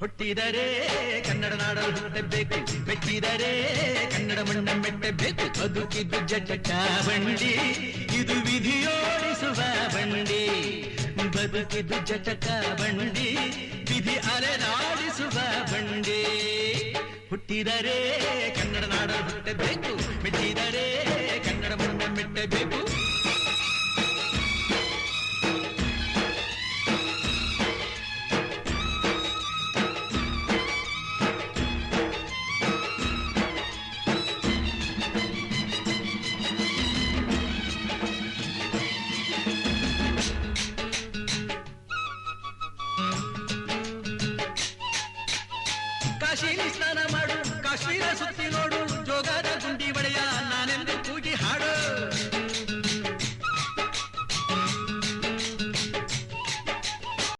ಹುಟ್ಟಿದರೆ ಕನ್ನಡ ನಾಡಲು ಹುಟ್ಟಬೇಕು ಮೆಟ್ಟಿದರೆ ಕನ್ನಡ ಮಣ್ಣ ಮೆಟ್ಟಬೇಕು ಬದುಕಿದ್ದು ಜಟ ಬಂಡಿ, ಇದು ವಿಧಿಯೋಡಿಸುವ ಬಂಡಿ. ಬದುಕಿದ್ದು ಜಟಕ ಬಂಡಿ, ವಿಧಿ ಅಲೆದಾಡಿಸುವ ಬಂಡಿ. ಹುಟ್ಟಿದರೆ ಕನ್ನಡ ನಾಡಲು ಹುಟ್ಟಬೇಕು ಕಾಶಿಲಿ ಸ್ನಾನ ಮಾಡು ಕಾಶ್ಮೀರ ಸುತ್ತಿ ನೋಡು ಜೋಗದ ಗುಂಡಿ